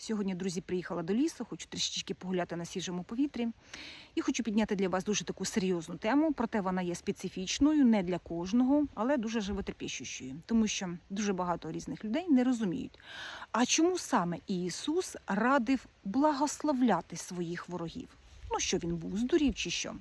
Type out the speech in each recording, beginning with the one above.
Сьогодні, друзі, приїхала до лісу, хочу трішечки погуляти на свіжому повітрі. І хочу підняти для вас дуже таку серйозну тему, проте вона є специфічною, не для кожного, але дуже животрепещущою. Тому що дуже багато різних людей не розуміють. А чому саме Ісус радив благословляти своїх ворогів? Ну що він був, здурів чи що?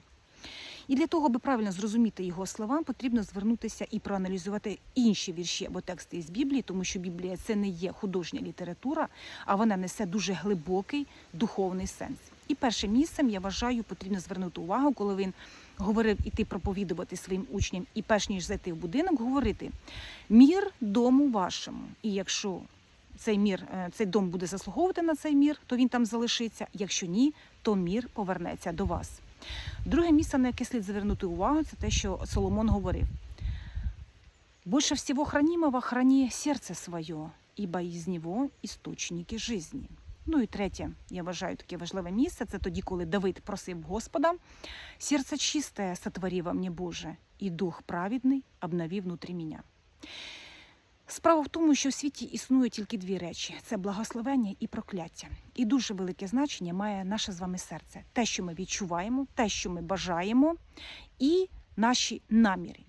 І для того, аби правильно зрозуміти його слова, потрібно звернутися і проаналізувати інші вірші або тексти із Біблії, тому що Біблія це не є художня література, а вона несе дуже глибокий духовний сенс. І першим місцем я вважаю, потрібно звернути увагу, коли він говорив іти проповідувати своїм учням, і перш ніж зайти в будинок, говорити мір дому вашому. І якщо цей мір, е, цей дом буде заслуговувати на цей мір, то він там залишиться. Якщо ні, то мір повернеться до вас. Друге місце, на яке слід звернути увагу, це те, що Соломон говорив. Больше всего хранимого храни серце своє, ибо із нього істочники жизни. Ну і третє, я вважаю таке важливе місце. Це тоді, коли Давид просив Господа, серце чисте сотвори во мне Боже, і дух праведний обнови внутрі мене. Справа в тому, що в світі існує тільки дві речі: це благословення і прокляття. І дуже велике значення має наше з вами серце, те, що ми відчуваємо, те, що ми бажаємо, і наші наміри.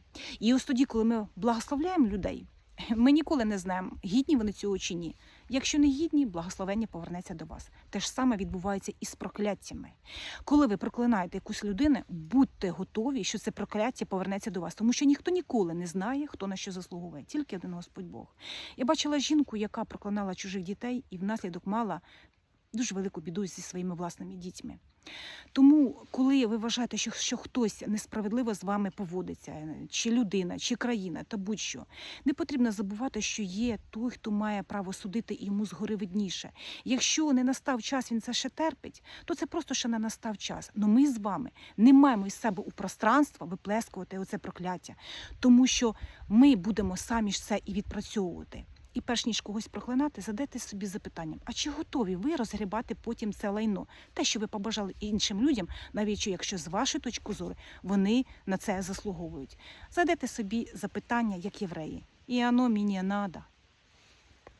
І ось тоді, коли ми благословляємо людей, ми ніколи не знаємо, гідні вони цього чи ні. Якщо не гідні, благословення повернеться до вас. Те ж саме відбувається і з прокляттями. Коли ви проклинаєте якусь людину, будьте готові, що це прокляття повернеться до вас, тому що ніхто ніколи не знає, хто на що заслуговує, тільки один Господь Бог. Я бачила жінку, яка проклинала чужих дітей і внаслідок мала дуже велику біду зі своїми власними дітьми. Тому, коли ви вважаєте, що, що хтось несправедливо з вами поводиться, чи людина, чи країна, та будь-що, не потрібно забувати, що є той, хто має право судити і йому згори видніше. Якщо не настав час, він це ще терпить, то це просто ще не настав час. Но ми з вами не маємо із себе у пространства виплескувати оце прокляття, тому що ми будемо самі ж це і відпрацьовувати. І перш ніж когось проклинати, задайте собі запитанням: а чи готові ви розгрібати потім це лайно? Те, що ви побажали іншим людям, навіть якщо з вашої точки зору вони на це заслуговують. Задайте собі запитання, як євреї. І оно мені надо.